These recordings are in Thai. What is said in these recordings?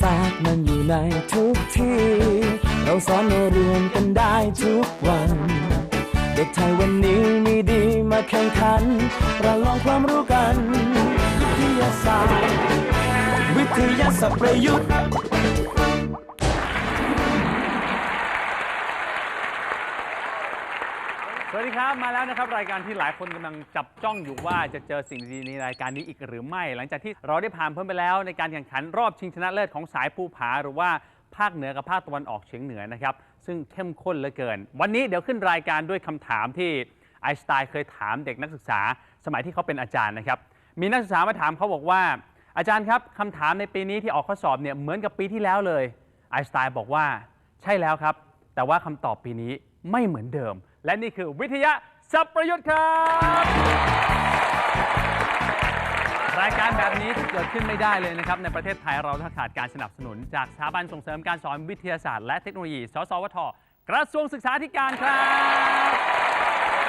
ศาสตร์มันอยู่ในทุกที่ เราสอนเราเรียนกันได้ทุกวัน เด็กไทยวันนี้มีดีมาแข่งขันประลองความรู้กัน วิทยาศาสตร์ วิทยาศาสตร์ประยุทธ์ สวัสดีครับ มาแล้วนะครับรายการที่หลายคนกำลังจับจ้องอยู่ว่าจะเจอสิ่งดีๆในรายการนี้อีกหรือไม่ หลังจากที่เราได้ผ่านพ้นไปแล้ว ในการแข่งขันรอบชิงชนะเลิศของสายภูผาหรือว่าภาคเหนือกับภาคตะวันออกเฉียงเหนือนะครับ ซึ่งเข้มข้นเหลือเกิน วันนี้เดี๋ยวขึ้นรายการด้วยคำถามที่ไอน์สไตน์เคยถามเด็กนักศึกษา สมัยที่เขาเป็นอาจารย์นะครับ มีนักศึกษามาถามเขาบอกว่า อาจารย์ครับคำถามในปีนี้ที่ออกข้อสอบเนี่ยเหมือนกับปีที่แล้วเลยไอน์สไตน์บอกว่าใช่แล้วครับ แต่ว่าคำตอบปีนี้ไม่เหมือนเดิม และนี่คือวิทยาสัพประยุทธ์ครับ รายการแบบนี้เกิดขึ้นไม่ได้เลยนะครับ ในประเทศไทยเราถ้าขาดการสนับสนุน จากสถาบันส่งเสริมการสอนวิทยาศาสตร์และเทคโนโลยี สสวท กระทรวงศึกษาธิการครับ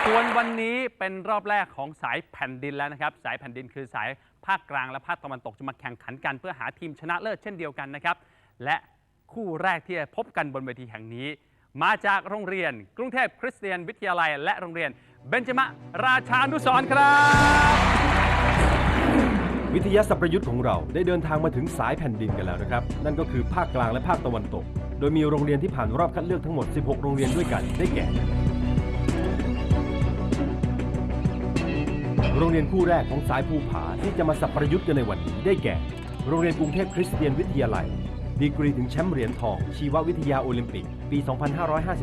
ส่วนวันนี้เป็นรอบแรกของสายแผ่นดินแล้วนะครับ สายแผ่นดินคือสายภาคกลางและภาคตะวันตกจะมาแข่งขันกันเพื่อหาทีมชนะเลิศเช่นเดียวกันนะครับ และคู่แรกที่จะพบกันบนเวทีแห่งนี้ มาจากโรงเรียน กรุงเทพคริสเตียนวิทยาลัย และโรงเรียน เบญจมะราชานุสรณ์ครับ วิทยาศาสตร์ประยุทธ์ของเราได้เดินทางมาถึงสายแผ่นดินกันแล้วนะครับ นั่นก็คือภาคกลางและภาคตะวันตก โดยมีโรงเรียนที่ผ่านรอบคัดเลือกทั้งหมด 16 โรงเรียนด้วยกันได้แก่ โรงเรียนคู่แรกของสายภูผาที่จะมาสับประยุทธ์กันในวันนี้ได้แก่ โรงเรียนกรุงเทพคริสเตียนวิทยาลัย ดีกรีถึงแชมป์เหรียญทอง ชีววิทยาโอลิมปิก ปี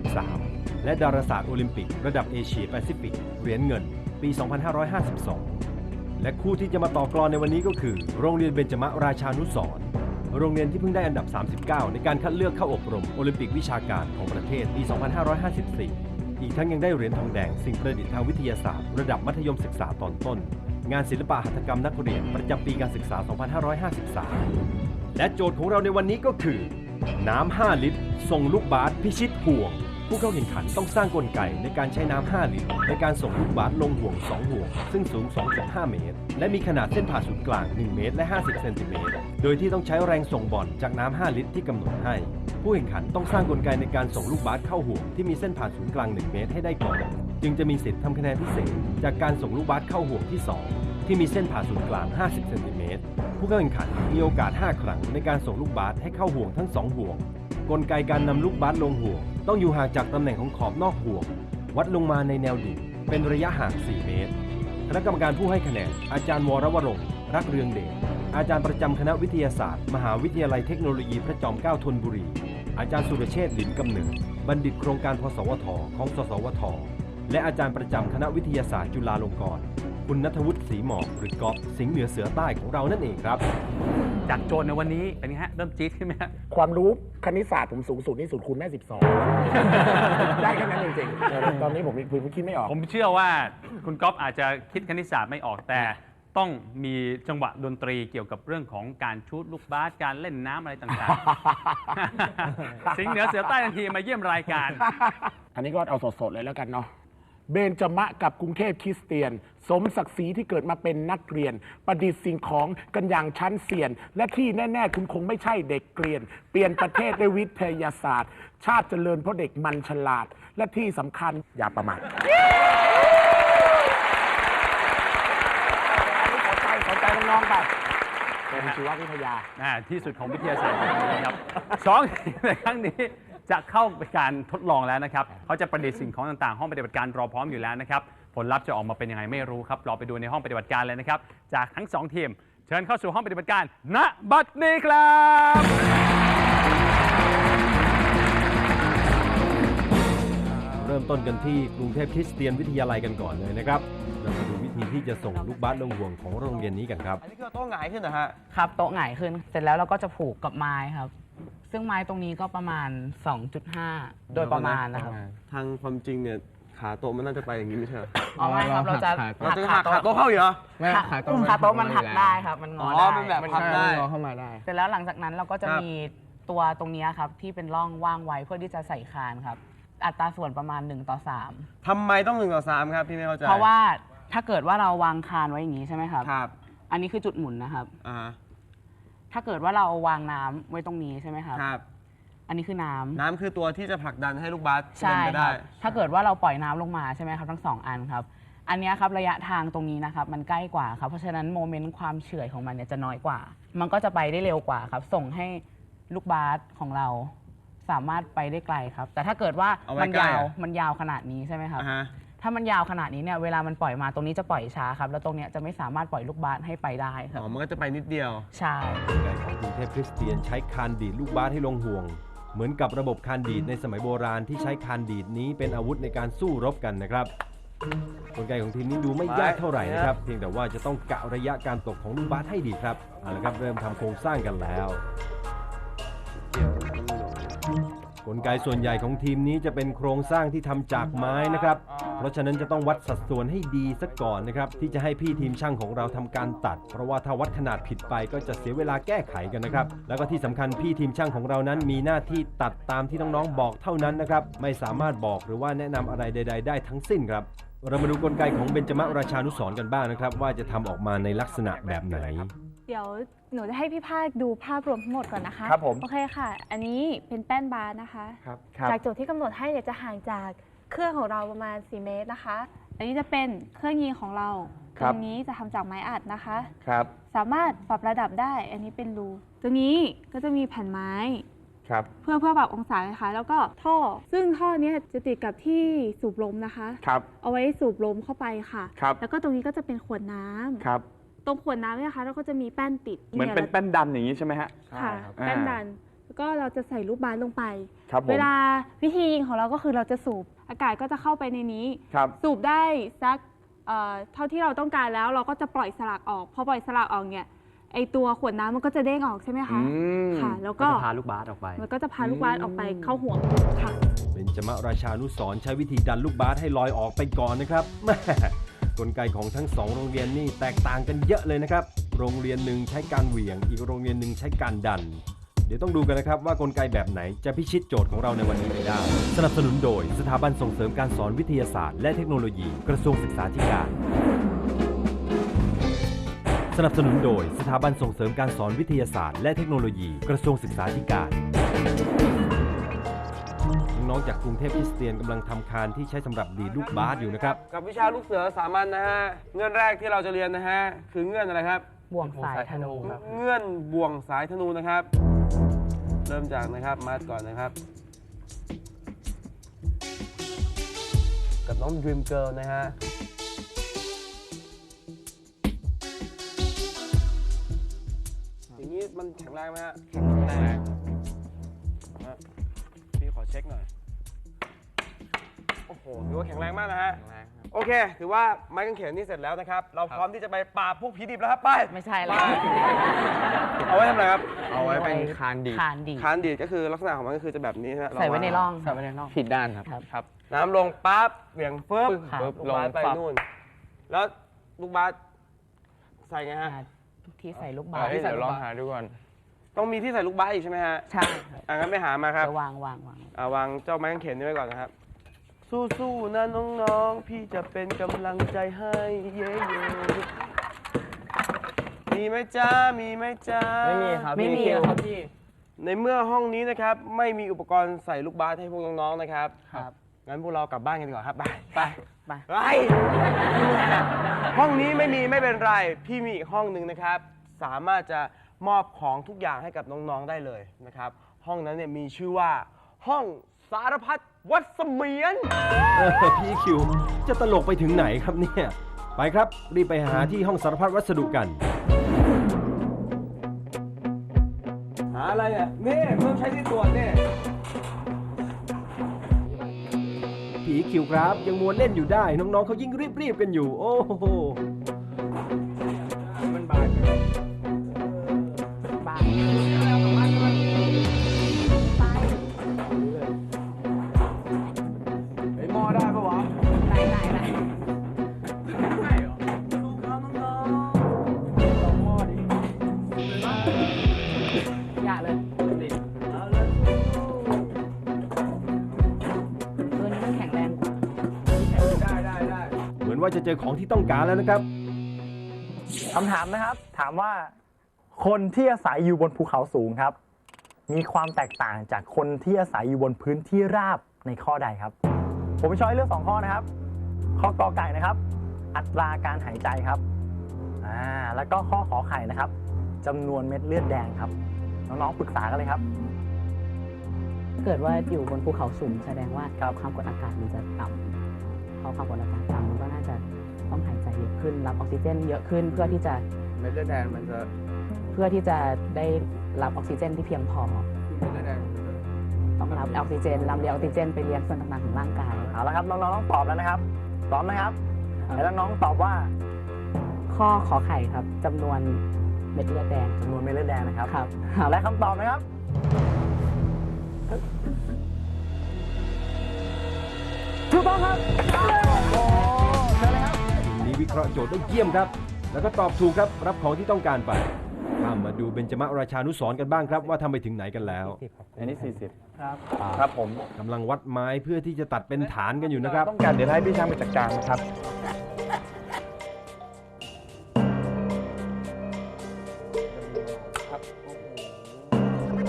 2553 และดาราศาสตร์โอลิมปิก ระดับเอเชียแปซิฟิก เหรียญเงิน ปี 2552 และคู่ที่จะมาต่อกรอนในวันนี้ก็คือ โรงเรียนเบญจมราชานุสรณ์โรงเรียนที่เพิ่งได้อันดับ 39 ในการคัดเลือกเข้าอบรมโอลิมปิกวิชาการของประเทศปี 2554 อีกทั้งยังได้เหรียญทองแดงสิ่งประดิษฐ์ทางวิทยาศาสตร์ ระดับมัธยมศึกษาตอนต้น งานศิลปะหัตถกรรมนักเรียนประจำปีการศึกษา 2553 และโจทย์ของเราในวันนี้ก็คือ น้ำ 5 ลิตรส่งลูกบาสพิชิตห่วง ผู้เข้าแข่งขันต้องสร้างกลไกในการใช้น้ำ 5 ลิตร ในการส่งลูกบาสลงห่วง 2 ห่วง ซึ่งสูง 2.5 เมตร และมีขนาดเส้นผ่าศูนย์กลาง 1 เมตร และ 50 เซนติเมตร โดยที่ต้องใช้แรงส่งบอลจากน้ำ 5 ลิตรที่กำหนดให้ ผู้แข่งขันต้องสร้างกลไกในการส่งลูกบาสเข้าห่วงที่มีเส้นผ่าศูนย์กลาง 1 เมตรให้ได้ก่อน จึงจะมีสิทธิ์ทำคะแนนพิเศษ จากการส่งลูกบาสเข้าห่วงที่ 2 ที่มีเส้นผ่าศูนย์กลาง 50 เซนติเมตร ผู้เข้าแข่งขันมีโอกาส 5 ครั้งในการส่งลูกบาสให้เข้าห่วงทั้ง 2 ห่วง กลไกการนำลูกบาสลงห่วง ต้องอยู่ห่างจากตำแหน่งของขอบนอกห่วง วัดลงมาในแนวดิ่งเป็นระยะห่าง 4 เมตร คณะกรรมการผู้ให้คะแนน อาจารย์วรวรงค์รักเรืองเดช อาจารย์ประจำคณะวิทยาศาสตร์ มหาวิทยาลัยเทคโนโลยีพระจอมเกล้าธนบุรี อาจารย์สุรเชษฐ์หลินกำเนิด บัณฑิตโครงการพสวท ของสสวท และอาจารย์ประจำคณะวิทยาศาสตร์จุฬาลงกรณ์คุณนัทวุฒิศรีหมอกหรือกอฟสิงห์เหนือเสือใต้ของเรานั่นเองครับ จากโจทย์ในวันนี้เป็นไงฮะเริ่มจี๊ดขึ้นไหมฮะ ความรู้คณิตศาสตร์ผมสูงสุดนี่สุดคูณแม่ 12 ได้แค่นั้นจริงๆเออตอนนี้ผมผมคิดไม่ออก ผมเชื่อว่าคุณก๊อฟอาจจะคิดคณิตศาสตร์ไม่ออกแต่ต้องมีจังหวะดนตรีเกี่ยวกับเรื่องของการชูดลูกบาสการเล่นน้ำอะไรต่างๆ สิงห์เหนือเสือใต้ทันทีมาเยี่ยมรายการ อันนี้ก็เอาสดๆเลยแล้วกันเนาะ เบนจมะกับกรุงเทพคริสเตียน สมศักดิ์ศรีที่เกิดมาเป็นนักเรียน ประดิษฐ์สิ่งของกันอย่างชั้นเซียน และที่แน่ ๆ คุณคงไม่ใช่เด็กเกรียน เปลี่ยนประเทศด้วยวิทยาศาสตร์ ชาติเจริญเพราะเด็กมันฉลาด และที่สำคัญอย่าประมาท ขอใจขอใจน้องๆไปเป็นชีววิทยา อ่าที่สุดของวิทยาศาสตร์นะครับสองในครั้งนี้ จะเข้าไปการทดลองแล้วนะครับเขาจะประดิษฐ์สิ่งของต่างๆ ห้องปฏิบัติการรอพร้อมอยู่แล้วนะครับผลลัพธ์จะออกมาเป็นยังไงไม่รู้ครับรอไปดูในห้องปฏิบัติการเลยนะครับจากทั้งสองทีมเชิญเข้าสู่ห้องปฏิบัติการณบัดนี้ครับเริ่มต้นกันที่กรุงเทพคริสเตียนวิทยาลัยกันก่อนเลยนะครับเรามาดูวิธีที่จะส่งลูกบาสลงห่วงของโรงเรียนนี้กันครับอันนี้คือโต๊ะหงายขึ้นนะฮะครับโต๊ะหงายขึ้น เสร็จแล้วเราก็จะผูกกับไม้ครับ ซึ่งไม้ตรงนี้ก็ประมาณ 2.5 โดยประมาณนะครับทางความจริงเนี่ยขาโต๊ะมันน่าจะไปอย่างนี้ไม่ใช่เหรออ๋อไม่ครับเราจะเราจะขาหักขาโต๊ะเข้าอยู่เหรอขาอุ้มขาโต๊ะมันหักได้ครับ มันงอ๋ออได้มันแบบพับได้เข้ามาได้เสร็จแล้วหลังจากนั้นเราก็จะครับมีตัวตรงเนี้ยครับที่เป็นร่องว่างไว้เพื่อที่จะใส่คานครับ อัตราส่วนประมาณ1ต่อทำไมต้องหนึ่งต่อสามครับพี่ไม่เข้าใจ3เพราะว่าถ้าเกิดว่าเราวางคานไว้อย่างนี้ใช่ไหมครับครับ อันนี้คือจุดหมุนนะครับอ่าฮะ ถ้าเกิดว่าเราวางน้ำไว้ตรงนี้ใช่ไหมครับ ครับ อันนี้คือน้ำน้ำคือตัวที่จะผลักดันให้ลูกบาสใช่เดินไปคได้ รับถ้าเกิดว่าเราปล่อยน้ำลงมาใช่ไหมครับทั้งสองอันครับ อันเนี้ยครับระยะทางตรงนี้นะครับมันใกล้กว่าครับ เพราะฉะนั้นโมเมนต์ความเฉื่อยของมันเนี่ยจะน้อยกว่า มันก็จะไปได้เร็วกว่าครับ ส่งให้ลูกบาสของเรา สามารถไปได้ไกลครับ แต่ถ้าเกิดว่าเอาไว้มันใกล้ยาวอะ มันยาวขนาดนี้ใช่ไหมครับ อ่าฮะ ถ้ามันยาวขนาดนี้เนี่ยเวลามันปล่อยมาตรงนี้จะปล่อยช้าครับ แล้วตรงเนี้ยจะไม่สามารถปล่อยลูกบาสให้ไปได้ครัอ๋บอมันก็จะไปนิดเดียว ใช่กลไกของกรุงเทพคริสเตียนใช้คานดีดลูกบาสให้ลงห่วง เหมือนกับระบบคานดีดในสมัยโบราณที่ใช้คานดีดนี้เป็นอาวุธในการสู้รบกันนะครับกลไกของทีมนี้ดูไม่ยากเท่าไหร่นะครับ เพียงแต่ว่าจะต้องกะระยะการตกของลูกบาสให้ดีครับเอาละครับเริ่มทำโครงสร้างกันแล้ว กลไกส่วนใหญ่ของทีมนี้จะเป็นโครงสร้างที่ทำจากไม้นะครับ เพราะฉะนั้นจะต้องวัดสัดส่วนให้ดีซะก่อนนะครับ ที่จะให้พี่ทีมช่างของเราทำการตัด เพราะว่าถ้าวัดขนาดผิดไปก็จะเสียเวลาแก้ไขกันนะครับ แล้วก็ที่สำคัญพี่ทีมช่างของเรานั้นมีหน้าที่ตัดตามที่น้องๆบอกเท่านั้นนะครับ ไม่สามารถบอกหรือว่าแนะนำอะไรใด ๆ ได้ทั้งสิ้นครับเรามาดูกลไกของเบญจมราชานุสรณ์กันบ้างนะครับ ว่าจะทำออกมาในลักษณะแบบไหน เดี๋ยวหนูจะให้พี่ภาคดูภาพรวมทั้งหมดก่อนนะคะครับผมโอเคค่ะ อันนี้เป็นแป้นบาร์นะคะครับจากโจทย์ที่กำหนดให้เนี่ยจะห่างจาก เครื่องของเราประมาณ 4 เมตรนะคะ อันนี้จะเป็นเครื่องยิงของเราคตรับ รงนี้จะทำจากไม้อัดนะคะ ครับสามารถปรับระดับได้ อันนี้เป็นรูตรงนี้ก็จะมีแผ่นไม้ ครับ เพื่อเพื่อปรับองศานะคะ แล้วก็ท่อ ซึ่งท่อเนี้ยจะติดกับที่สูบลมนะคะ ครับ เอาไว้สูบลมเข้าไปค่ะ ครับ แล้วก็ตรงนี้ก็จะเป็นขวดน้ำครับ ตรงขวดน้ำเนี่ยนะคะเราก็จะมีแป้นติดเหมือนเป็นแป้นดันอย่างนี้ใช่ไหมฮะ ค่ะครับ แป้นดันแล้ว ก็เราจะใส่ลูกบาสลงไป ครับผมเวลาวิธียิงของเราก็คือเราจะสูบอากาศก็จะเข้าไปในนี้ ครับสูบได้สักเอ่อเท่าที่เราต้องการแล้วเราก็จะปล่อยสลักออกพอปล่อยสลักออกเนี่ยไอตัวขวดน้ำมันก็จะเด้งออกใช่ไหมคะอืม ค่ะ แล้วก็ ก็จะพาลูกบาสออกไป มันก็จะพาลูกบาสออกไปเข้าห่วงค่ะ เบญจมราชานุสรณ์ใช้วิธีดันลูกบาสให้ลอยออกไปก่อนนะครับแม่กลไกของทั้งสองโรงเรียนนี่แตกต่างกันเยอะเลยนะครับ โรงเรียนหนึ่งใช้การเหวี่ยง อีกโรงเรียนหนึ่งใช้การดัน เดี๋ยวต้องดูกันนะครับว่ากลไกแบบไหนจะพิชิตโจทย์ของเราในวันนี้ไปได้ สนับสนุนโดยสถาบันส่งเสริมการสอนวิทยาศาสตร์และเทคโนโลยีกระทรวงศึกษาธิการ สนับสนุนโดยสถาบันส่งเสริมการสอนวิทยาศาสตร์และเทคโนโลยีกระทรวงศึกษาธิการน้องๆจากกรุงเทพคริสเตียนกำลังทำคานที่ใช้สำหรับดีดลูกบาสอยู่นะครับ กับวิชาลูกเสือสามัญนะฮะ เงื่อนแรกที่เราจะเรียนนะฮะ คือเงื่อนอะไรครับ บ่วงสายธนูครับ เงื่อนบ่วงสายธนูนะครับ เริ่มจากนะครับมาดก่อนนะครับ กับน้อง Dream Girl นะฮะอย่างนี้มันแข็งแรงไหมฮะแข็งแรงฮะพี่ขอเช็คหน่อย โอ้โหถือว่าแข็งแรงมากนะฮะโอเค ถือว่าไม้กางเขนนี่เสร็จแล้วนะครับ เราพร้อมที่จะไปปราบพวกผีดิบแล้วครับ ไป ไม่ใช่แล้วเอาไว้ทำอะไรครับ เอาไว้เป็นคานดีดคานดีดคานดีดก็คือลักษณะของมันก็คือจะแบบนี้นะฮะใส่ไว้ในร่อง ใส่ไว้ในร่อง ผิดด้านครับ ครับ ครับ น้ำลงปั๊บเหวี่ยงฟึบครับ ลูกบาสไปลงปั๊บ นู่น แล้วลูกบาสใส่ไงฮะอ่าที่ใส่ลูกบาเอ้สยเดี๋ยวลองหาดูก่อน ต้องมีที่ใส่ลูกบาสอีกใช่ไหมฮะ ใช่ครับอะงั้นไปหามาครับ จะวางวางวาง อ่าวางเจ้าไม้กางเขนนี้ไว้ก่อนนะครับ สู้ๆนะน้องๆ พี่จะเป็นกำลังใจให้เย้ๆมีไหมจ้ามีไหมจ้าไม่มีครับไม่มีพี่ครับพี่ ในเมื่อห้องนี้นะครับ ไม่มีอุปกรณ์ใส่ลูกบาสให้พวกน้องๆนะครับ ครับ งั้นพวกเรากลับบ้านกันดีกว่อนครับ ไป ไป ไปไปห้องนี้ไม่มีไม่เป็นไร พี่มีอีกห้องหนึ่งนะครับ สามารถจะมอบของทุกอย่างให้กับน้องๆได้เลยนะครับ ห้องนั้นเนี่ยมีชื่อว่าห้องสารพัด วัดเสมียน เออพี่คิว จะตลกไปถึงไหนครับเนี่ย ไปครับ รีบไปหาที่ห้องสารพัดวัสดุกัน หาอะไรอะ นี่เพิ่มใช้ที่ตรวจนี่ผีคิวครับยังมัวเล่นอยู่ได้ น้องๆเขายิ่งรีบๆกันอยู่ โอ้โห เหมือนว่าจะเจอของที่ต้องการแล้วนะครับ คำถามนะครับ ถามว่า คนที่อาศัยอยู่บนภูเขาสูงครับ มีความแตกต่างจากคนที่อาศัยอยู่บนพื้นที่ราบในข้อใดครับ ผมมีช้อยเลือกสองข้อนะครับ ข้อกอไก่นะครับ อัตราการหายใจครับอ่าแล้วก็ข้อขอไข่นะครับจำนวนเม็ดเลือดแดงครับน้องๆปรึกษากันเลยครับ ถ้าเกิดว่าอยู่บนภูเขาสูงแสดงว่าความกดอากาศมันจะต่ำพอความกดอากาศต่ำมันก็น่าจะ ต้องหายใจเยอะขึ้น รับออกซิเจนเยอะขึ้นเพื่อที่จะเม็ดเลือดแดงมันจะเพื่อที่จะได้รับออกซิเจนที่เพียงพอ เม็ดเลือดแดงต้องรับออกซิเจนลำเลียงออกซิเจนไปเลี้ยงส่วนต่างๆของร่างกาย เอาละครับ น้องๆต้องตอบแล้วนะครับพร้อมนะครับ แล้วน้องๆตอบว่าข้อขอไข่ครับจำนวนเม็ดเลือดแดงจำนวนเม็ดเลือดแดงนะครับ ครับ และคำตอบนะครับ ถูกต้องครับ วิเคราะห์โจทย์ได้เยี่ยมครับ แล้วก็ตอบถูกครับรับของที่ต้องการไปข้ามมาดูเบญจมราชานุสรณ์กันบ้างครับ ว่าทำไปถึงไหนกันแล้วอันนี้ 40 ครับ ครับผมกำลังวัดไม้เพื่อที่จะตัดเป็นฐานกันอยู่นะครับ ต้องการเดี๋ยวให้พี่ช่างไปจัดการนะครับครับโอ้โห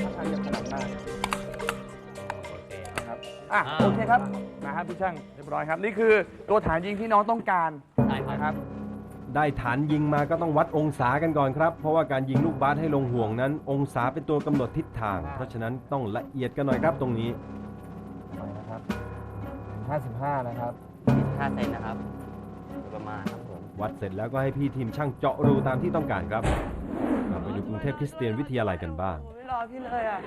ถ้าทางจะถนัดมากครับอะโอเคครับนะครับพี่ช่างเรียบร้อยครับ นี่คือตัวฐานยิงที่น้องต้องการ นะครับ ได้ฐานยิงมาก็ต้องวัดองศากันก่อนครับ เพราะว่าการยิงลูกบาสให้ลงห่วงนั้น องศาเป็นตัวกำหนดทิศทาง เพราะฉะนั้นต้องละเอียดกันหน่อยครับตรงนี้นะครับ55 นะครับ5เซนนะครับ ประมาณครับผมวัดเสร็จแล้วก็ให้พี่ทีมช่างเจาะรูตามที่ต้องการครับกลับไปดูกรุงเทพคริสเตียนวิทยาลัยกันบ้างไม่รอพี่เลยอะ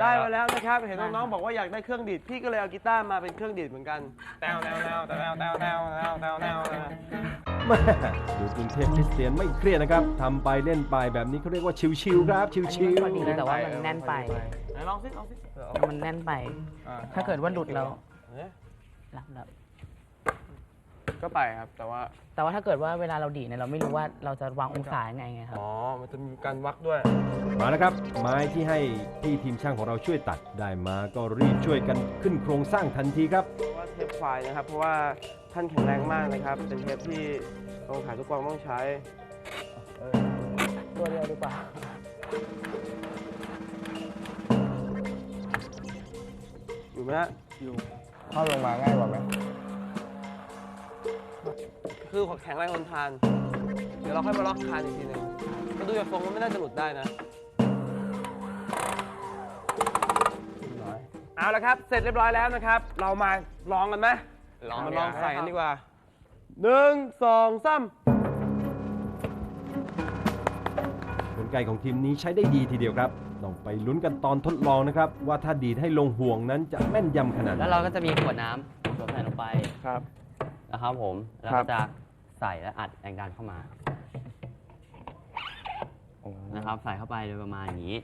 ได้มาแล้วนะครับ เห็นน้องๆบอกว่าอยากได้เครื่องดีดพี่ก็เลยเอากีตาร์มาเป็นเครื่องดีดเหมือนกันแตวแตวแตวแตวแตวแตวแตวแตวแตวแตวแม่ดูกรุงเทพคริสเตียนไม่เครียดนะครับทำไปเล่นไปแบบนี้เขาเรียกว่าชิวๆครับชิวพอดีแต่ว่ามันแน่นไป ไหนลองสิลองสิมันแน่นไปถ้าเกิดว่าหลุดแล้วรับรับ ก็ไปครับ แต่ว่า แต่ว่าถ้าเกิดว่าเวลาเราดีดเนี่ยเราไม่รู้ว่าเราจะวางองศายังไงไงครับ อ๋อ มันจะมีการวักด้วยๆมาแล้วครับ ไม้ที่ให้พี่ทีมช่างของเราช่วยตัดได้มาก็รีบช่วยกันขึ้นโครงสร้างทันทีครับเพราะว่าเทปควายนะครับ เพราะว่าท่านแข็งแรงมากนะครับ เป็นเทปที่โรงขายทุกกองต้องใช้ ตัวเดียวดีกว่า อยู่ไหมฮะอยู่เข้าลงมาง่ายกว่าไหม คือแข็งแรงทนทาน เดี๋ยวเราค่อยมาล็อกคานอีกทีหนึ่งก็ดูจากทรงมันไม่น่าจะหลุดได้นะเอาละครับ เสร็จเรียบร้อยแล้วนะครับ เรามาลองกันไหมลองมาลองใส่กันดีกว่าหนึ่งสองสามกลไกของทีมนี้ใช้ได้ดีทีเดียวครับต้องไปลุ้นกันตอนทดลองนะครับ ว่าถ้าดีดให้ลงห่วงนั้นจะแม่นยำขนาดไหน แล้วเราก็จะมีขวดน้ำสวมใส่ลงไปครับ นะครับผม แล้วครัก็บ จะ ใส่และอัดแรงดันเข้ามานะครับ ใส่เข้าไปโดยประมาณอย่างนี้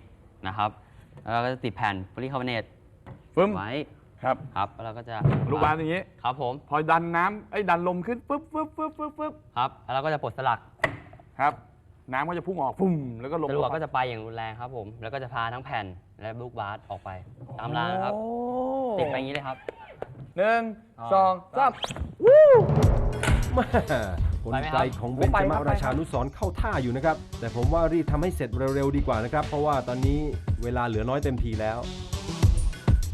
นะครับแล้วเราก็จะติดแผ่นโพลีคาร์บอเนตฟึ้มไว้ครับครับแล้วเราก็จะลูกบาสอย่างนี้ ครับผมพอดันน้ำไอ้ยดันลมขึ้นปุ๊บปุ๊บปุ๊บปุ๊บปุ๊บครับแล้วเราก็จะปลดสลักครับ น้ำก็จะพุ่งออกพุ่มแล้วก็ลงจรวดก็จะไปอย่างรุนแรงครับผม แล้วก็จะพาทั้งแผ่นและลูกบาสออกไปตามรางครับติดไปอย่างนี้เลยครับ หนึ่งอ๋อสองสามแม่ กลไกของเบญจมาราชานุสรณ์เข้าท่าอยู่นะครับ แต่ผมว่ารีบทำให้เสร็จเร็วๆดีกว่านะครับ เพราะว่าตอนนี้เวลาเหลือน้อยเต็มทีแล้ว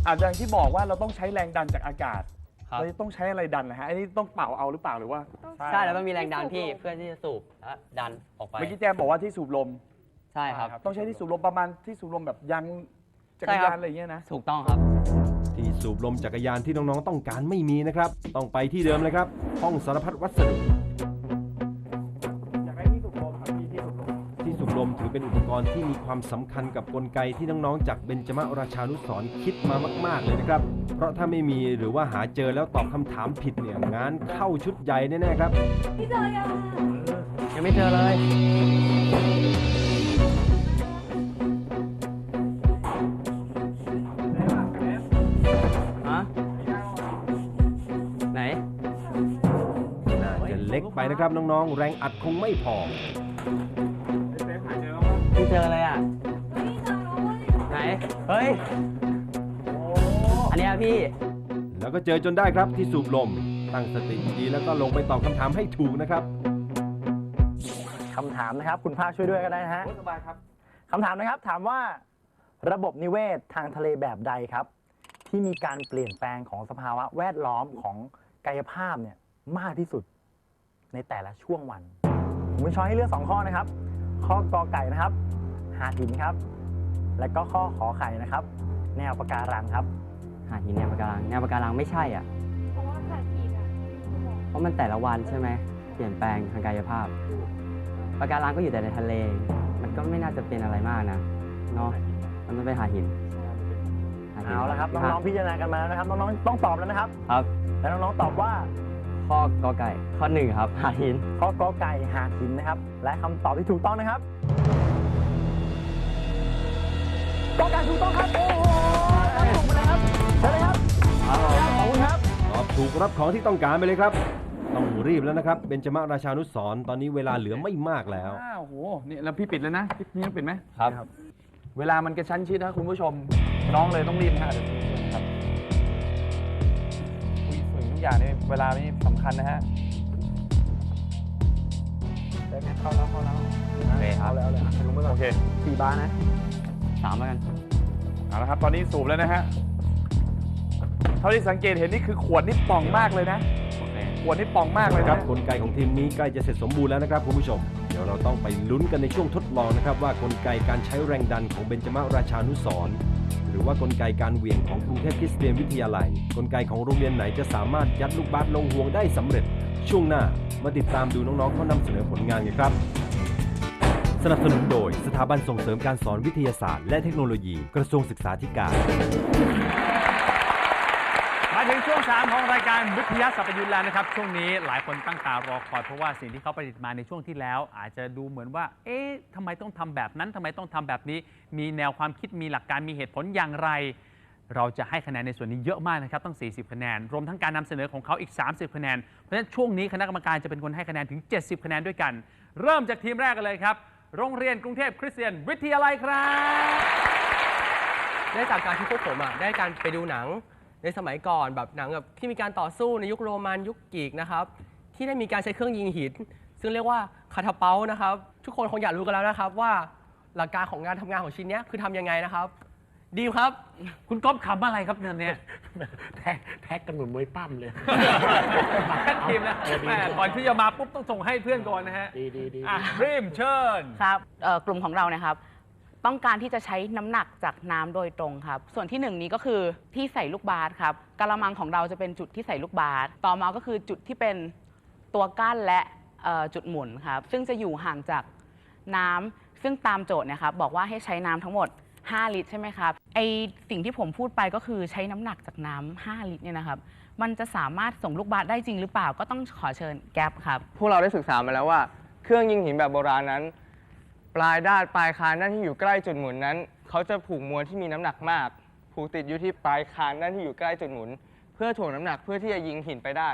อาจจะอย่างที่บอกว่าเราต้องใช้แรงดันจากอากาศครับ เราจะต้องใช้อะไรดันนะฮะอันนี้ต้องเป่าเอาหรือเปล่าหรือว่าใช่เราต้องมีแรงดันพี่เพื่อที่จะสูบและดันออกไปเมื่อกี้แจมบอกว่าที่สูบลม ใช่ครับ ต้องใช้ที่สูบลมประมาณที่สูบลมแบบยางจักใช่รครัยาบ นอะไรอย่างเงี้ยนะ ถูกต้องครับ ที่สูบลมจักรยานที่น้องๆต้องการไม่มีนะครับ ต้องไปที่เดิมเลยครับ ห้องสารพัดวัสดุ เป็นอุปกรณ์ที่มีความสำคัญกับกลไกที่น้องๆ จากเบญจมาราชานุสรณ์คิดมามาก ๆ เลยนะครับ เพราะถ้าไม่มีหรือว่าหาเจอแล้วตอบคำถามผิดเนี่ยงานเข้าชุดใหญ่แน่ๆครับยังไม่เจอเลยฮะไหนน่าจะเล็กไปนะครับน้องๆ แรงอัดคงไม่พอ ไม่เจอเลยอะ ไหน เฮ้ย อันเนี้ยพี่ แล้วก็เจอจนได้ครับที่สูบลม ตั้งสติดีๆแล้วก็ลงไปตอบคำถามให้ถูกนะครับ คำถามนะครับ คุณภาคช่วยด้วยก็ได้นะฮะสบายครับคำถามนะครับถามว่าระบบนิเวศทางทะเลแบบใดครับ ที่มีการเปลี่ยนแปลงของสภาวะแวดล้อมของกายภาพเนี่ยมากที่สุดในแต่ละช่วงวัน ผมมีช้อยให้เลือกสองข้อนะครับ ข้อกอไก่นะครับ หาดหินครับ และก็ข้อขอไข่นะครับ แนวปะการังครับ หาดหินแนวปะการังแนวปะการังไม่ใช่อะ เพราะว่าหาดหินอะเพราะมันแต่ละวันใช่ไหมเปลี่ยนแปลงทางกายภาพปะการังก็อยู่แต่ในทะเล มันก็ไม่น่าจะเป็นอะไรมากนะเนาะมันต้องเป็นหาดหินหดหินเอาละครับน้องๆพิจารณากันมาแล้วนะครับน้องๆต้องตอบแล้วนะครับ ครับ แล้วน้องๆตอบว่า ข้อกอไก่ ข้อหนึ่งครับหาดหิน ข้อกอไก่หาดหินนะครับ และคำตอบที่ถูกต้องนะครับกอไก่ถูกต้องครับ โอ้โหรับถูกมาเลยครับเชิญเลยครับขอบคุณครับ ตอบถูกรับของที่ต้องการไปเลยครับ ต้องรีบแล้วนะครับ เบญจมาราชานุสรณ์ตอนนี้เวลาเหลือไม่มากแล้ว อ้าวโอ้โหนี่แล้วพี่ปิดแล้วนะพี่พี่ต้องปิดไหมครับ เวลามันกระชั้นชิดนะคุณผู้ชม น้องเลยต้องรีบนะฮะเดี๋ยวช่วยนะครับคุยฝึกทุก อย่างนี่เวลานี่สำคัญนะฮะได้ไหมเข้าแล้วเข้าแล้วโอเคครับเอาแล้วเลยลุงไปก่อนโอเคสี่บาร์นะสามแล้วกันเอาละครับ ตอนนี้สูบแล้วนะฮะเท่าที่สังเกตเห็นนี่คือขวดนี่ป่องมากเลยนะ โอเค ขวดนี่ป่องมากเลยครันะบกลไกของทีมนี้ใกล้จะเสร็จสมบูรณ์แล้วนะครับคุณผู้ชมเดี๋ ยวเราต้องไปลุ้นกันในช่วงทดลองนะครับ ว่ากลไกการใช้แรงดันของเบญจมาราชานุสรหรือว่ากลไกการเหวี่ยงของกรุงเทพคริสเตียนวิทยาลัย กลไกของโรงเรียนไหนจะสามารถยัดลูกบาสลงห่วงได้สำเร็จ ช่วงหน้ามาติดตามดูน้องๆเขานำเสนอผลงานกันครับ สนับสนุนโดยสถาบันส่งเสริมการสอนวิทยาศาสตร์ และเทคโนโลยีกระทรวงศึกษาธิการ ช่วง3ของรายการวิทยาสัพยุทธ์แล้วนะครับ ช่วงนี้หลายคนตั้งตารอคอยเพราะว่าสิ่งที่เขาประดิษฐ์มาในช่วงที่แล้ว อาจจะดูเหมือนว่า เอ๊ะทำไมต้องทำแบบนั้นทำไมต้องทำแบบนี้ มีแนวความคิดมีหลักการมีเหตุผลอย่างไร เราจะให้คะแนนในส่วนนี้เยอะมากนะครับตั้ง 40 คะแนน รวมทั้งการนำเสนอของเขาอีก 30 คะแนน เพราะฉะนั้นช่วงนี้คณะกรรมการจะเป็นคนให้คะแนนถึง 70 คะแนนด้วยกัน เริ่มจากทีมแรกกันเลยครับโรงเรียนกรุงเทพคริสเตียนวิทยาลัยครับ ได้จากการที่พวกผมอะได้การไปดูหนัง ในสมัยก่อนแบบหนังแบบที่มีการต่อสู้ในยุคโรมันยุคกรีกนะครับที่ได้มีการใช้เครื่องยิงหิน ซึ่งเรียกว่าคาทาเปานะครับทุกคนคงอยากรู้กันแล้วนะครับว่าหลักการของงานทำงานของชิ้นเนี้ยคือทำยังไงนะครับ ดีลครับ คุณก๊อฟขำอะไรครับเนี่ยแท็กแท็กกันเหมือนมวยปั้มเลยแค่ทีมนะแม่ก่อนที่จะมาปุ๊บต้องส่งให้เพื่อนก่อนนะฮะดีดีดีอะรีมเชิญครับเอ่อกลุ่มของเราเนะครับ ต้องการที่จะใช้น้ำหนักจากน้ำโดยตรงครับ ส่วนที่หนึ่งนี้ก็คือที่ใส่ลูกบาสครับกะละมังของเราจะเป็นจุดที่ใส่ลูกบาสต่อมาก็คือจุดที่เป็นตัวกั้นและเอ่อจุดหมุนครับ ซึ่งจะอยู่ห่างจากน้ำซึ่งตามโจทย์เนะครับบอกว่าให้ใช้น้ำทั้งหมด 5 ลิตรใช่ไหมครับไอสิ่งที่ผมพูดไปก็คือใช้น้ำหนักจากน้ำ5ลิตรเนี่ยนะครับ มันจะสามารถส่งลูกบาสได้จริงหรือเปล่าก็ต้องขอเชิญแก๊ปครับ พวกเราได้ศึกษามาแล้วว่า เครื่องยิงหินแบบโบราณนั้น ปลายด้านปลายคานด้านที่อยู่ใกล้จุดหมุนนั้น เขาจะผูกมวลที่มีน้ำหนักมาก ผูกติดอยู่ที่ปลายคานด้านที่อยู่ใกล้จุดหมุน เพื่อถ่วงน้ำหนักเพื่อที่จะยิงหินไปได้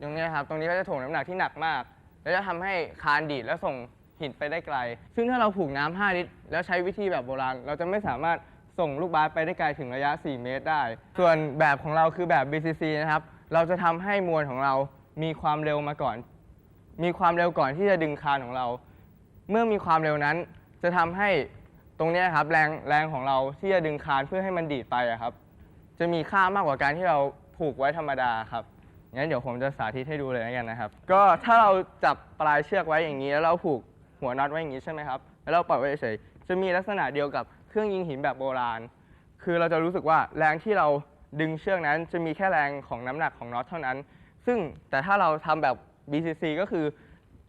ตรงนี้ครับ ตรงนี้ก็จะถ่วงน้ำหนักที่หนักมาก แล้วจะทำให้คานดีดแล้วส่งหินไปได้ไกล ซึ่งถ้าเราผูกน้ำ5ลิตรแล้วใช้วิธีแบบโบราณ เราจะไม่สามารถส่งลูกบาสไปได้ไกลถึงระยะ 4 เมตรได้ ส่วนแบบของเราคือแบบ BCC นะครับ เราจะทำให้มวลของเรามีความเร็วมาก่อน มีความเร็วก่อนที่จะดึงคานของเรา เมื่อมีความเร็วนั้น จะทำให้ตรงเนี้ยครับแรงแรงของเราที่จะดึงคานเพื่อให้มันดีดไปอะครับ จะมีค่ามากกว่าการที่เราผูกไว้ธรรมดาครับ งั้นเดี๋ยวผมจะสาธิตให้ดูเลยแล้วกันนะครับ ก็ถ้าเราจับปลายเชือกไว้อย่างนี้แล้วเราผูกหัวน็อตไว้อย่างนี้ใช่ไหมครับ แล้วเราปล่อยไว้เฉยๆจะมีลักษณะเดียวกับเครื่องยิงหินแบบโบราณ คือเราจะรู้สึกว่าแรงที่เราดึงเชือกนั้น จะมีแค่แรงของน้ำหนักของน็อตเท่านั้น ซึ่งแต่ถ้าเราทำแบบ BCC ก็คือ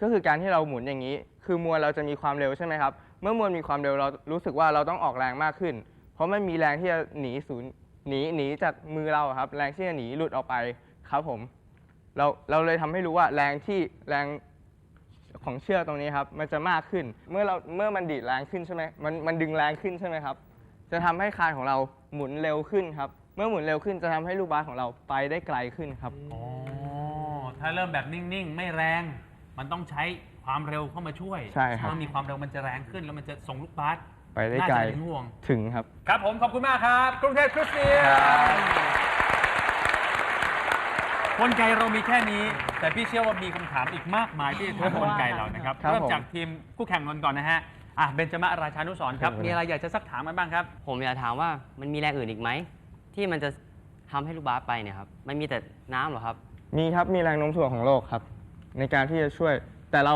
ก็คือการที่เราหมุนอย่างนี้ คือมวลเราจะมีความเร็วใช่ไหมครับ เมื่อมวลมีความเร็วเรารู้สึกว่าเราต้องออกแรงมากขึ้น เพราะมันมีแรงที่จะหนีศูนย์หนีหนีจากมือเราครับ แรงที่จะหนีหลุดออกไปครับผม เราเราเลยทำให้รู้ว่าแรงที่แรงของเชือกตรงนี้ครับ มันจะมากขึ้น เมื่อเราเมื่อมันดีดแรงขึ้นใช่ไหมมันมันดึงแรงขึ้นใช่ไหมครับ จะทำให้คานของเราหมุนเร็วขึ้นครับ เมื่อหมุนเร็วขึ้นจะทำให้ลูกบาสของเราไปได้ไกลขึ้นครับ อ๋อ ถ้าเริ่มแบบนิ่งๆ ไม่แรง มันต้องใช้ความเร็วเข้ามาช่วยใช่ครับเมื่อมีความเร็วมันจะแรงขึ้นแล้วมันจะส่งลูกบาสไปได้น่าไกลจะถึงห่วง ถึงครับ ครับผมขอบคุณมากครับ กรุงเทพคริสเตียนกลไกเรามีแค่นี้ แต่พี่เชื่อว่ามีคำถามอีกมากมายที่จะถามกลไกเรานะครับครับเริ่มผมจากทีมคู่แข่งนนท์ก่อนนะฮะอะเบนจมะราชานุสรณ์ครับมีอะไรอยากจะสักถามกันบ้างครับ ผมอยากถามว่ามันมีแรงอื่นอีกไหม ที่มันจะทำให้ลูกบาสไปเนี่ยครับ มันมีแต่น้ำเหรอครับ มีครับมีแรงโน้มถ่วงของโลกครับ ในการที่จะช่วย แต่เรา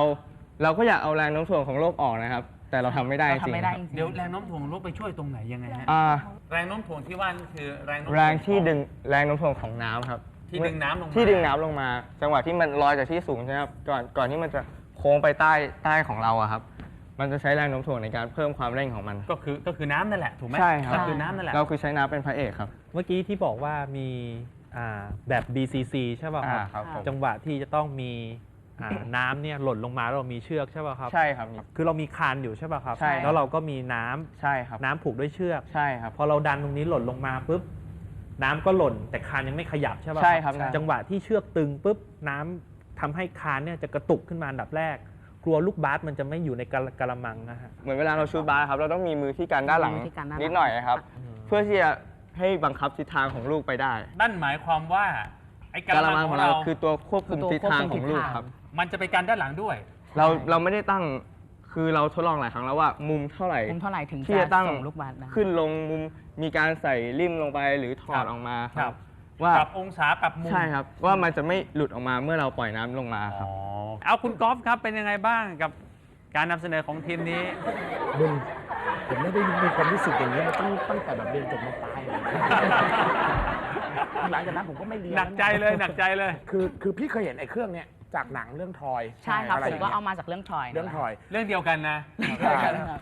เราก็อยากเอาแรงโน้มถ่วงของโลกออกนะครับ แต่เราทำไม่ได้จเราริงทำไม่ๆได้ครับจริงๆ เดี๋ยวแรงโน้มถ่วงโลกไปช่วยตรงไหนยังไงฮะอ่าแรงโน้มถ่วงที่ว่านี่คือแรงโน้มแรงที่ของดึงแรงโน้มถ่วงของน้ำครับที่ดึงน้ำลงมา ที่ดึงน้ำลงมา จังหวะที่มันลอยจากที่สูงใช่ไหมครับก่อนก่อนที่มันจะโค้งไปใต้ใต้ของเราอะครับ มันจะใช้แรงโน้มถ่วงในการเพิ่มความเร่งของมัน ก็คือก็คือน้ำนั่นแหละถูกไหมใช่ครับ ก็คือน้ำนั่นแหละ เราคือใช้น้ำเป็นพระเอกครับ เมื่อกี้ที่บอกว่ามี อ่าแบบ BCC ใช่ป่ะครับอ่าครับผมจังหวะที่จะต้องมีอ่าน้ำเนี่ยหล่นลงมาแล้วเรามีเชือกใช่ป่ะครับ ใช่ครับ คือเรามีคานอยู่ใช่ป่ะครับ ใช่ครับ แล้วเราก็มีน้ำใช่ครับน้ำผูกด้วยเชือก ใช่ครับ พอเราดันตรงนี้หล่นลงมาปุ๊บน้ำก็หล่น แต่คานยังไม่ขยับใช่ป่ะใช่ครับใช่ จังหวะที่เชือกตึงปุ๊บน้ำทำให้คานเนี่ยจะกระตุกขึ้นมาอันดับแรก กลัวลูกบาสมันจะไม่อยู่ในกะกะละมังนะฮะเหมือนเวลาเราชูตบาสครับเราต้องมีมือที่กันด้านหลังมือที่กันด้านหลังนิดหน่อยครับเพื่อที่จะ ให้บังคับทิศทางของลูกไปได้นั่นหมายความว่าไอ้กการระละมัมังงขขอองงเราเราคือตัวควบคุมคือตัวทิศทางควบคุมของลูกทิศทางครับ มันจะไปกันด้านหลังด้วย เราเราไม่ได้ตั้งคือเราทดลองหลายครั้งแล้วว่า มุมเท่าไหร่ มุมเท่าไหร่ถึงที่จะจะตั้ง ส่งลูกบาสได้ ขึ้นลงมุมมีการใส่ริมลงไปหรือถอดออกมาคครัรับ บว่าปรับองศาปรับมุมใช่ครับว่ามันจะไม่หลุดออกมาเมื่อเราปล่อยน้ำลงมาครับ อ๋อเอาคุณกอล์ฟครับเป็นยังไงบ้างกับการนำเสนอของทีมนี้มึง ผมไม่ได้มีความรู้สึกอย่างนี้มาตั้งตั้งแต่แบบเรียนจบมาปลายเลยหลังจากนั้นผมก็ไม่เรียนหนักใจเลยหนักใจเลย คือคือพี่เคยเห็นไอ้เครื่องเนี้ยจากหนังเรื่องทอยใช่ครับอะไผมก็เอามาจากเรื่องทอยเรื่องทอย เรื่องเดียวกันนะใช่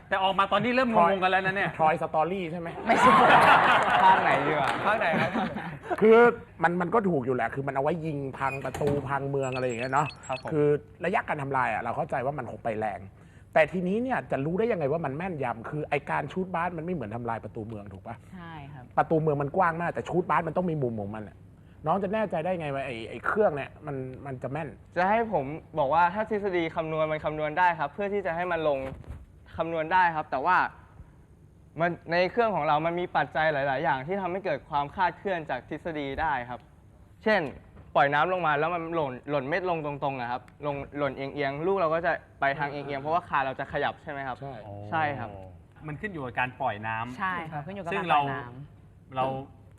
แต่ออกมาตอนนี้เริ่มงงๆกันแล้วนะเนี่ยทอยสตอรี่ใช่ไหมไม่ใช่ภาคไหนดีกว่าภาคไหนครับคือมันมันก็ถูกอยู่แหละ คือมันเอาไว้ยิงพังประตูพังเมืองอะไรอย่างเงี้ยเนาะครับผมคือระยะการทำลายอะเราเข้าใจว่ามันคงไปแรง แต่ทีนี้เนี่ยจะรู้ได้ยังไงว่ามันแม่นยำคือไอการชูดบาสมันไม่เหมือนทำลายประตูเมืองถูกปะใช่ครับประตูเมืองมันกว้างมากแต่ชูดบาสมันต้องมีมุมของมันอะน้องจะแน่ใจได้ไงว่าไอไอเครื่องเนี่ยมันมันจะแม่น จะให้ผมบอกว่าถ้าทฤษฎีคำนวณมันคำนวณได้ครับ เพื่อที่จะให้มันลงคำนวณได้ครับ แต่ว่ามันในเครื่องของเรามันมีปัจจัยหลาย ๆ อย่างที่ทำให้เกิดความคลาดเคลื่อนจากทฤษฎีได้ครับ เช่น ปล่อยน้ำลงมาแล้วมันหล่นหล่นเม็ดลงตรงๆนะครับลงหล่นเอียงๆลูกเราก็จะไปทางเอียงๆเพราะว่าขาเราจะขยับใช่ไหมครับ ใช่ ใช่ครับ มันขึ้นอยู่กับการปล่อยน้ำ ใช่ครับขึ้นอยู่กับซึ่งการปเรา ล่อยน้ำเรา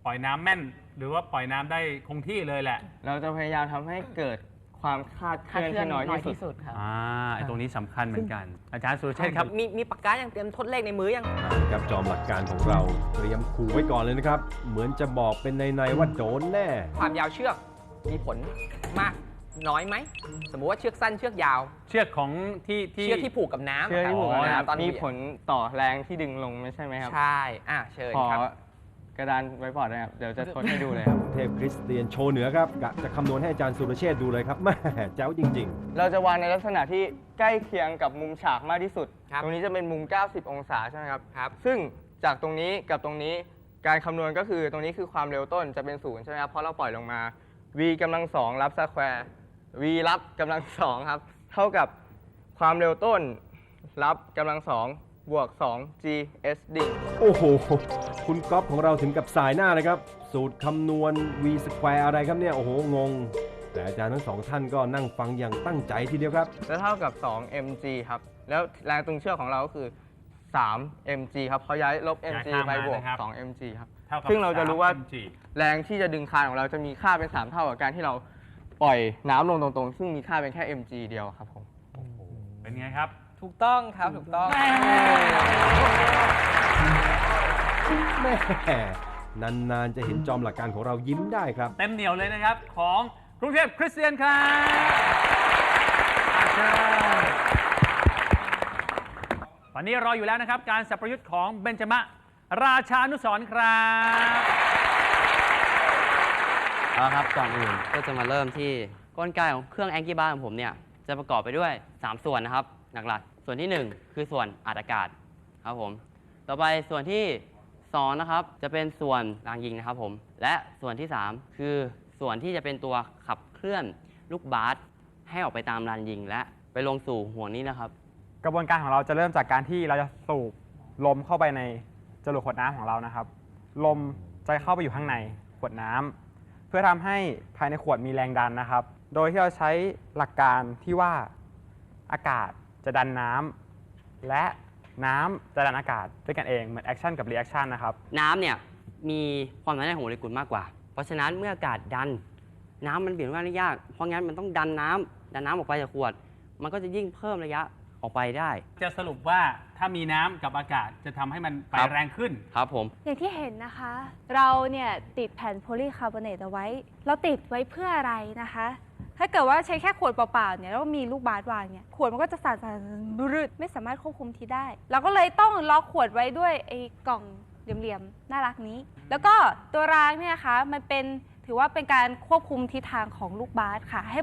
ปล่อยน้ำแม่น หรือว่าปล่อยน้ำได้คงที่เลยแหละเราจะพยายามทำให้เกิดความคลาดเคคาดลื่อนเคลื่อนที่น้อยน้อยที่สุด ที่สุดครับอ่าไอตรงนี้สำคัญเหมือนกัน อาจารย์สุรเชษฐ์ครับ มีมีปากกาอย่างเตรียมทดเลขในมือยังกับจอมหลักการของเราเตรียมขู่ไว้ก่อนเลยนะครับ เหมือนจะบอกเป็นในๆว่าโดนแน่ ความยาวเชือก มีผลมากน้อยไหม สมมุติว่าเชือกสั้นเชือกยาว เชือกของที่ที่เชือกที่ผูกกับน้ำเชื่อที่ผมอ๋อนะครับตอนมีนี้ผลต่อแรงที่ดึงลงไม่ใช่ไหมครับ ใช่อะเชิญขอครับ กระดานไว้บอร์ดนะครับ เดี๋ยวจะทดให้ดูเลยครับ เทพคริสเตียนโชว์เหนือครับกะจะคำนวณให้อาจารย์สุรเชษฐ์ดูเลยครับแม่แจ๋วจริงๆเราจะวางในลักษณะที่ใกล้เคียงกับมุมฉากมากที่สุด ครับ ตรงนี้จะเป็นมุม 90 องศาใช่ไหมครับ ครับ ซึ่งจากตรงนี้กับตรงนี้การคำนวณก็คือตรงนี้คือความเร็วต้นจะเป็นศูนย์ใช่ไหมครับเพราะเราปล่อยลงมา v กำลังสองรับสแควร์ v รับกำลังสองครับ เท่ากับความเร็วต้น รับกำลังสองบวก 2 g s d โอ้โห คุณก๊อฟของเราถึงกับสายหน้าเลยครับ สูตรคำนวณ v square อะไรครับเนี่ย โอ้โห งง แต่อาจารย์ทั้งสองท่านก็นั่งฟังอย่างตั้งใจทีเดียวครับจะเท่ากับ 2 mg ครับ แล้วแรงตรงเชือกของเราก็คือ 3 mg ครับเพราะย้ายลบย้าย mg ข้ามไปมาบวกนะครับ2 mg ครับเท่ากับซึ่งเราจะรู้ว่า 3 mg แรงที่จะดึงคานของเราจะมีค่าเป็น 3 เท่ากับการที่เราปล่อยน้ำลงตรงๆ ซึ่งมีค่าเป็นแค่ mg เดียวครับผม เป็นไงครับ ถูกต้องครับถูกต้อง แม่นานๆจะเห็นจอมหลักการของเรายิ้มได้ครับ เต็มเหนียวเลยนะครับของกรุงเทพคริสเตียนครับอาจารย์ตอนนี้รออยู่แล้วนะครับ การสับประยุทธ์ของเบนจมะ ราชานุสรณ์ครับเอาละครับก่อนอื่นก็จะมาเริ่มที่กลไกของเครื่องแองกี้บาร์ของผมเนี่ยจะประกอบไปด้วย 3 ส่วนนะครับหลักๆส่วนที่ 1 คือส่วนอัดอากาศครับผมต่อไปส่วนที่2นะครับจะเป็นส่วนรางยิงนะครับผมและส่วนที่ 3 คือส่วนที่จะเป็นตัวขับเคลื่อนลูกบาสให้ออกไปตามรางยิง และไปลงสู่ห่วงนี้นะครับ กระบวนการของเราจะเริ่มจากการที่เราจะสูบลมเข้าไปใน จรวดขวดน้ำของเรานะครับ ลมจะเข้าไปอยู่ข้างในขวดน้ำพื่อทำให้ภายในขวดมีแรงดันนะครับ โดยที่เราใช้หลักการที่ว่าอากาศจะดันน้ำและน้ำจะดันอากาศด้วยกันเองเหมือนแอคชั่นกับรีแอคชั่นนะครับ น้ำเนี่ยมีความหนาแน่นของโมเลกุลมากกว่า เพราะฉะนั้นเมื่ออากาศดัน น้ำมันเปลี่ยนแปลงได้ยาก เพราะงั้นมันต้องดันน้ำดันน้ำออกไปจากขวด มันก็จะยิ่งเพิ่มระยะ ออกไปได้ จะสรุปว่าถ้ามีน้ำกับอากาศจะทำให้มันไปครับ แรงขึ้น ครับผม อย่างที่เห็นนะคะ เราเนี่ยติดแผ่นโพลีคาร์บอเนตเอาไว้ เราติดไว้เพื่ออะไรนะคะ ถ้าเกิดว่าใช้แค่ขวดเปล่าๆเนี่ยแล้วมีลูกบาสวางเนี่ยขวดมันก็จะสั่นๆบรืดไม่สามารถควบคุมทีได้ เราก็เลยต้องล็อกขวดไว้ด้วยไอ้กล่องเหลี่ยมๆน่ารักนี้ แล้วก็ตัวรางเนี่ยนะคะมันเป็นถือว่าเป็นการควบคุมทิศทางของลูกบาสค่ะให้